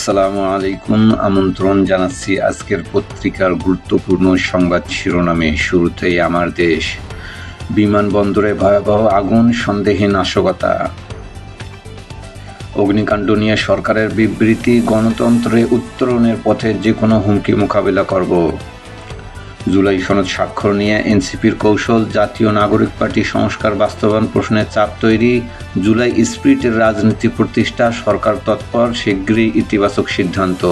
আসসালামু আলাইকুম। আমন্ত্রণ জানাচ্ছি আজকের পত্রিকার গুরুত্বপূর্ণ সংবাদ শিরোনামে। শুরুতেই আমার দেশ। বিমানবন্দরে ভয়াবহ আগুন, সন্দেহে নাশকতা। অগ্নিকাণ্ড নিয়ে সরকারের বিবৃতি, গণতন্ত্রে উত্তরণের পথে যে কোনো হুমকি মোকাবিলা করব। জুলাই সনদ স্বাক্ষর নিয়ে এনসিপির কৌশল, জাতীয় নাগরিক পার্টি সংস্কার বাস্তবায়ন প্রশ্নে চাপ তৈরি, জুলাই স্পিরিটের রাজনীতি প্রতিষ্ঠা, সরকার তৎপর, শীঘ্রই ইতিবাচক সিদ্ধান্ত।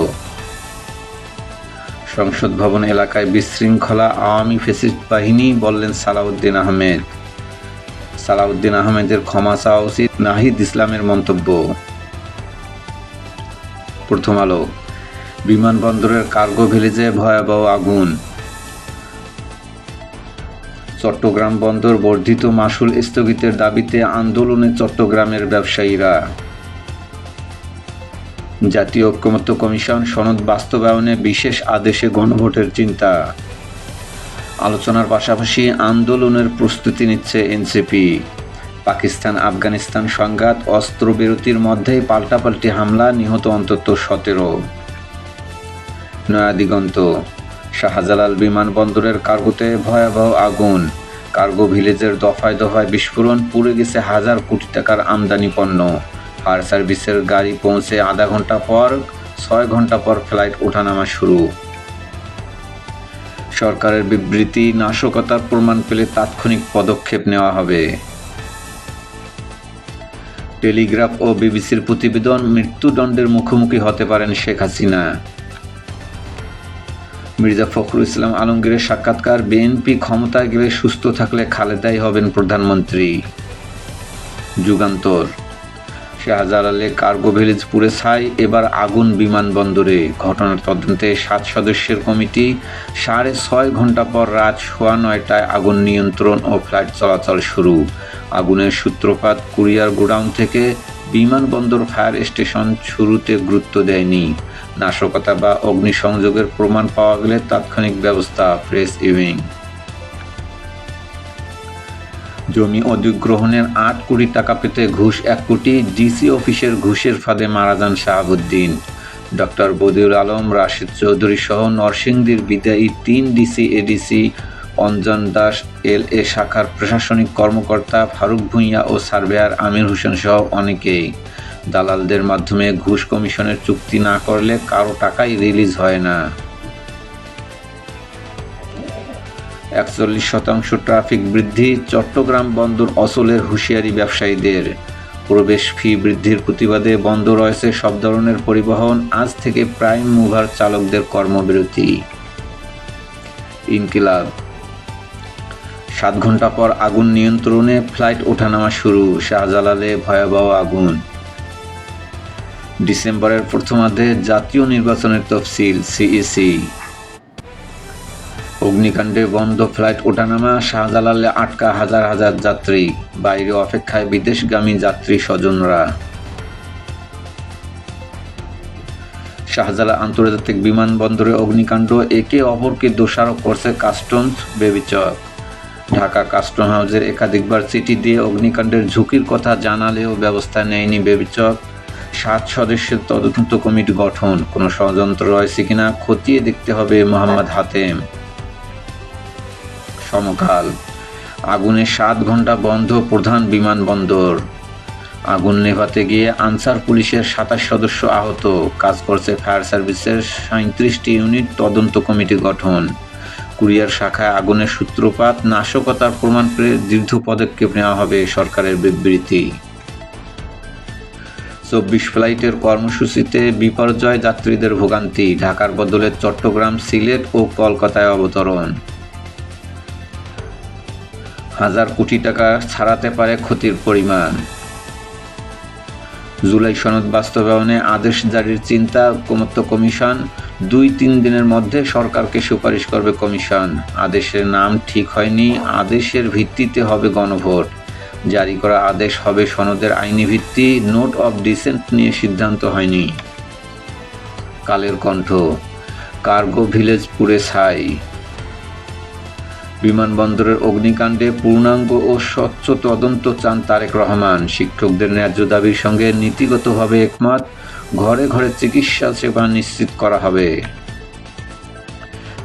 সংসদ ভবন এলাকায় বিশৃঙ্খলা, আওয়ামী ফেসিস্ট বাহিনী বললেন সালাউদ্দিন আহমেদ। সালাউদ্দিন আহমেদের ক্ষমা চাওয়া উচিত নাহিদ ইসলামের মন্তব্য। প্রথম আলো, বিমানবন্দরের কার্গো ভিলেজে ভয়াবহ আগুন। চট্টগ্রাম বন্দর বর্ধিত মাসুল স্থগিতের দাবিতে আন্দোলনে চট্টগ্রামের ব্যবসায়ীরা। জাতীয় ঐক্যমত্য কমিশন সনদ বাস্তবায়নে বিশেষ আদেশে গণভোটের চিন্তা। আলোচনার পাশাপাশি আন্দোলনের প্রস্তুতি নিচ্ছে এনসিপি। পাকিস্তান আফগানিস্তান সংঘাত, অস্ত্রবিরতির মধ্যেই পাল্টাপাল্টি হামলা, নিহত অন্তত সতেরো। নয়াদিগন্ত শাহজালাল বিমানবন্দরের কার্গোতে ভয়াবহ আগুন। কার্গো ভিলেজের দফায় দফায় বিস্ফোরণ, পুড়ে গেছে হাজার কোটি টাকার আমদানি পণ্য। ফায়ার সার্ভিসের গাড়ি পৌঁছে আধা ঘণ্টা পর, ছয় ঘণ্টা পর ফ্লাইট ওঠানামা শুরু। সরকারের বিবৃতি, নাশকতার প্রমাণ পেলে তাৎক্ষণিক পদক্ষেপ নেওয়া হবে। টেলিগ্রাফ ও বিবিসির প্রতিবেদন, মৃত্যুদণ্ডের মুখোমুখি হতে পারেন শেখ হাসিনা। মির্জা ফখরুল ইসলাম আলমগীরের সাক্ষাৎকার বিএনপি ক্ষমতায় গেলে সুস্থ থাকলে খালেদাই হবেন প্রধানমন্ত্রী। যুগান্তর। শাহজালালে কার্গো ভিলেজ পুড়ে ছাই, এবার আগুন বিমানবন্দরে। ঘটনার তদন্তে সাত সদস্যের কমিটি সাড়ে ছয় ঘণ্টা পর রাত সোয়া নয়টায় আগুন নিয়ন্ত্রণ ও ফ্লাইট চলাচল শুরু। আগুনের সূত্রপাত কুরিয়ার গোডাউন থেকে বিমানবন্দর, ফায়ার স্টেশন শুরুতে গুরুত্ব দেয়নি। নাশকতা বা অগ্নিসংযোগের প্রমাণ পাওয়া গেলে তাৎক্ষণিক ব্যবস্থা প্রেস ইভিং। জমি অধিগ্রহণের আট কোটি টাকা পেতে ঘুষ এক কোটি, ডিসি অফিসের ঘুষের ফাঁদে মারা যান শাহাবুদ্দিন। ডক্টর বদিউল আলম, রাশিদ চৌধুরী সহ নরসিংদীর বিদায়ী তিন DC, ADC Anjan Das, L A শাখার প্রশাসনিক কর্মকর্তা ফারুক ভূঁইয়া ও সার্ভেয়ার আমির হোসেন সহ অনেকেই। দালালদের মাধ্যমে ঘুষ কমিশনের চুক্তি না করলে কারও টাকাই রিলিজ হয় না। একচল্লিশ শতাংশ ট্রাফিক বৃদ্ধি চট্টগ্রাম বন্দর অচলের হুঁশিয়ারি ব্যবসায়ীদের। প্রবেশ ফি বৃদ্ধির প্রতিবাদে বন্ধ রয়েছে সব ধরনের পরিবহন, আজ থেকে প্রাইম মুভার চালকদের কর্মবিরতি। ইনকিলাব সাত ঘণ্টা পর আগুন নিয়ন্ত্রণে ফ্লাইট ওঠানামা শুরু, শাহজালালে ভয়াবহ আগুন। ডিসেম্বরের প্রথমার্ধে জাতীয় নির্বাচনের তফসিল, সিইসি। অগ্নিকাণ্ডে বন্ধ ফ্লাইট ওঠানামা, শাহজালালে আটকা হাজার হাজার যাত্রী। বাইরে অপেক্ষায় বিদেশগামী যাত্রী স্বজনরা। শাহজালা আন্তর্জাতিক বিমানবন্দরে অগ্নিকাণ্ড একে অপরকে দোষারোপ করছে কাস্টমস বেবিচক ঢাকা কাস্টম হাউসের একাধিকবার চিঠি দিয়ে অগ্নিকাণ্ডের ঝুঁকির কথা জানালেও ব্যবস্থা নেয়নি বেবিচক। সাত সদস্যের তদন্ত কমিটি গঠন। কোনো ষড়যন্ত্র রয়েছে কিনা খতিয়ে দেখতে হবে মোহাম্মদ হাতেম। সমকাল। আগুনে সাত ঘণ্টা বন্ধ প্রধান বিমানবন্দর। আগুন নেভাতে গিয়ে আনসার পুলিশের সাতাশ সদস্য আহত। কাজ করছে ফায়ার সার্ভিসের সাঁত্রিশটি ইউনিট তদন্ত কমিটি গঠন। কুরিয়ার শাখায় আগুনের সূত্রপাত, নাশকতার প্রমাণ পেলে দীর্ঘ পদক্ষেপ নেওয়া হবে সরকারের বিবৃতি। চব্বিশ ফ্লাইটের কর্মসূচিতে বিপর্যয় যাত্রীদের ভোগান্তি, ঢাকার বদলে চট্টগ্রাম সিলেট ও কলকাতায় অবতরণ। হাজার কোটি টাকা ছাড়াতে পারে ক্ষতির পরিমাণ। জুলাই সনদ বাস্তবায়নে আদেশ জারির চিন্তা ঐক্যমত্য কমিশন দুই তিন দিনের মধ্যে সরকারকে সুপারিশ করবে কমিশন। আদেশের নাম ঠিক হয়নি, আদেশের ভিত্তিতে হবে গণভোট। জারি করা আদেশ হবে সনদের আইনি ভিত্তি, নোট অফ ডিসেন্ট নিয়ে সিদ্ধান্ত হয়নি। কালের কণ্ঠ, কার্গো ভিলেজ পুরে ছাই। বিমানবন্দরের অগ্নিকাণ্ডে পূর্ণাঙ্গ ও স্বচ্ছ তদন্ত চান তারেক রহমান। শিক্ষকদের ন্যায্য দাবির সঙ্গে নীতিগতভাবে একমত। ঘরে ঘরে চিকিৎসা সেবা নিশ্চিত করা হবে।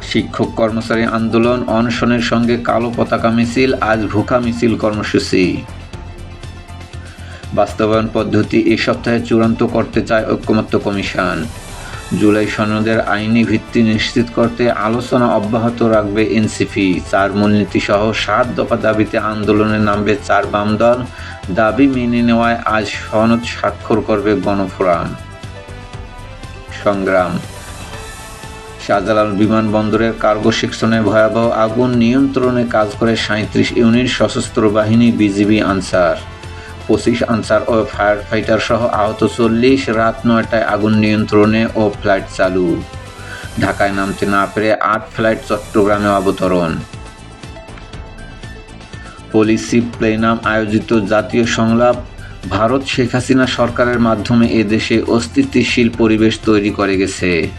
শিক্ষক কর্মচারী আন্দোলন অনশনের সঙ্গে কালো পতাকা মিছিল, আজ ভুখা মিছিল কর্মসূচি। বাস্তবায়ন পদ্ধতি এই সপ্তাহে চূড়ান্ত করতে চায় ঐক্যমত্য কমিশন। জুলাই সনদের আইনি ভিত্তি নিশ্চিত করতে আলোচনা অব্যাহত রাখবে এনসিপি। চার মূলনীতি সহ সাত দফা দাবিতে আন্দোলনে নামবে চার বাম দল দাবি মেনে নেওয়ায় আজ সনদ স্বাক্ষর করবে গণফোরাম। সংগ্রাম। শাহজালাল বিমানবন্দরের কার্গো সেকশনে ভয়াবহ আগুন নিয়ন্ত্রণে কাজ করে সাঁত্রিশ ইউনিট সশস্ত্র বাহিনী বিজিবি আনসার। পঁচিশ আনসার ও ফায়ার ফাইটার সহ আহত চল্লিশ, রাত নয়টায় আগুন নিয়ন্ত্রণে ও ফ্লাইট চালু। ঢাকায় নামতে না পেরে আট ফ্লাইট চট্টগ্রামে অবতরণ। পলিসি প্লেনাম আয়োজিত জাতীয় সংলাপ ভারত শেখ হাসিনা সরকারের মাধ্যমে এদেশে অস্তিত্বশীল পরিবেশ তৈরি করে গেছে।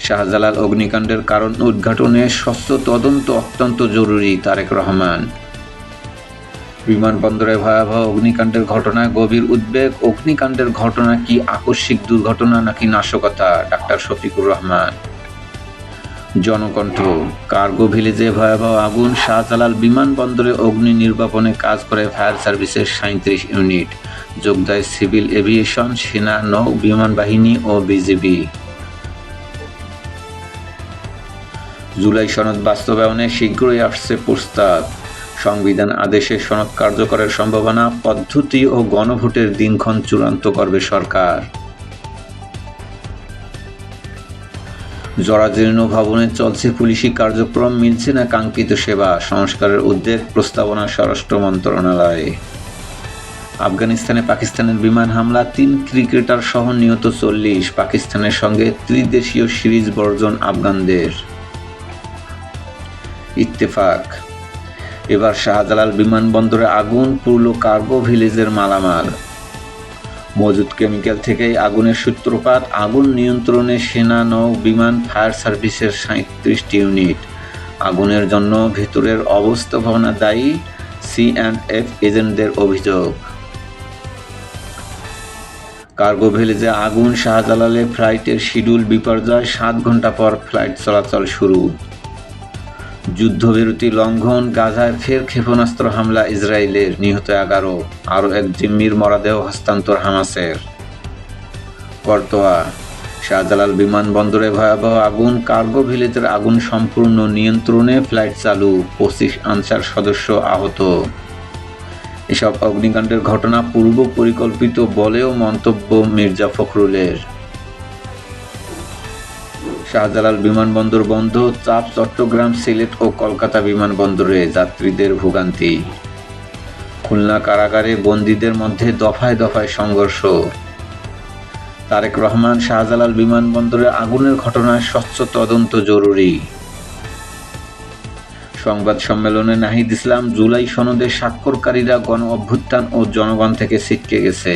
শাহজালাল অগ্নিকাণ্ডের কারণ উদ্ঘাটনে স্বচ্ছ তদন্ত অত্যন্ত জরুরি, তারেক রহমান। বিমানবন্দরে ভয়াবহ অগ্নিকাণ্ডের ঘটনায় গভীর উদ্বেগ, অগ্নিকাণ্ডের ঘটনা কি আকস্মিক দুর্ঘটনা নাকি নাশকতা? ডাক্তার শফিকুর রহমান। জনকণ্ঠ, কার্গো ভিলেজে ভয়াবহ আগুন, শাহজালাল বিমানবন্দরে অগ্নি নির্বাপনে কাজ করে ফায়ার সার্ভিসের সাঁত্রিশ ইউনিট। যোগ দেয় সিভিল এভিয়েশন, সেনা, নৌ, বিমান বাহিনী ও বিজিবি। জুলাই সনদ বাস্তবায়নে শীঘ্রই আসছে প্রস্তাব। সংবিধান আদেশে সনদ কার্যকরের সম্ভাবনা, পদ্ধতি ও গণভোটের দিনক্ষণ চূড়ান্ত করবে সরকার। জরাজীর্ণ ভবনে চলছে পুলিশি কার্যক্রম, মিলছে না কাঙ্ক্ষিত সেবা, সংস্কারের উদ্যোগ, প্রস্তাবনা স্বরাষ্ট্র মন্ত্রণালয়ে। আফগানিস্তানে পাকিস্তানের বিমান হামলা, তিন ক্রিকেটার সহ নিহত চল্লিশ, পাকিস্তানের সঙ্গে ত্রিদেশীয় সিরিজ বর্জন আফগানদের। ইত্তেফাক, এবার শাহজালাল বিমানবন্দরে আগুন, পুরল কার্গো ভিলেজের মালামাল। মজুদ কেমিক্যাল থেকেই আগুনের সূত্রপাত, আগুন নিয়ন্ত্রণে সেনা, নৌ, বিমান, ফায়ার সার্ভিসের সাঁত্রিশটি ইউনিট। আগুনের জন্য ভেতরের অবস্থা ভাবনা দায়ী সি অ্যান্ড এফ এজেন্টদের অভিযোগ। কার্গো ভিলেজে আগুন শাহজালালে ফ্লাইটের শিডিউল বিপর্যয়, সাত ঘণ্টা পর ফ্লাইট চলাচল শুরু। যুদ্ধবিরতি লঙ্ঘন গাজায় ফের ক্ষেপণাস্ত্র হামলা, ইসরায়েলের নিহত এগারো, আরও এক জিম্মির মরাদেহ হস্তান্তর হামাসের। কর্তোয়া শাহজালাল বিমানবন্দরে ভয়াবহ আগুন, কার্গো ভিলেজের আগুন সম্পূর্ণ নিয়ন্ত্রণে ফ্লাইট চালু, পঁচিশ আনসার সদস্য আহত। এসব অগ্নিকাণ্ডের ঘটনা পূর্ব পরিকল্পিত বলেও মন্তব্য মির্জা ফখরুলের। শাহজালাল বিমানবন্দর বন্ধ চাপ চট্টগ্রাম, সিলেট ও কলকাতা বিমানবন্দরে যাত্রীদের ভোগান্তি। খুলনা কারাগারে বন্দীদের মধ্যে দফায় দফায় সংঘর্ষ। তারেক রহমান শাহজালাল বিমানবন্দরে আগুনের ঘটনায় স্বচ্ছ তদন্ত জরুরি। সংবাদ সম্মেলনে নাহিদ ইসলাম জুলাই সনদে স্বাক্ষরকারীরা গণ অভ্যুত্থান ও জনগণ থেকে ছিটকে গেছে।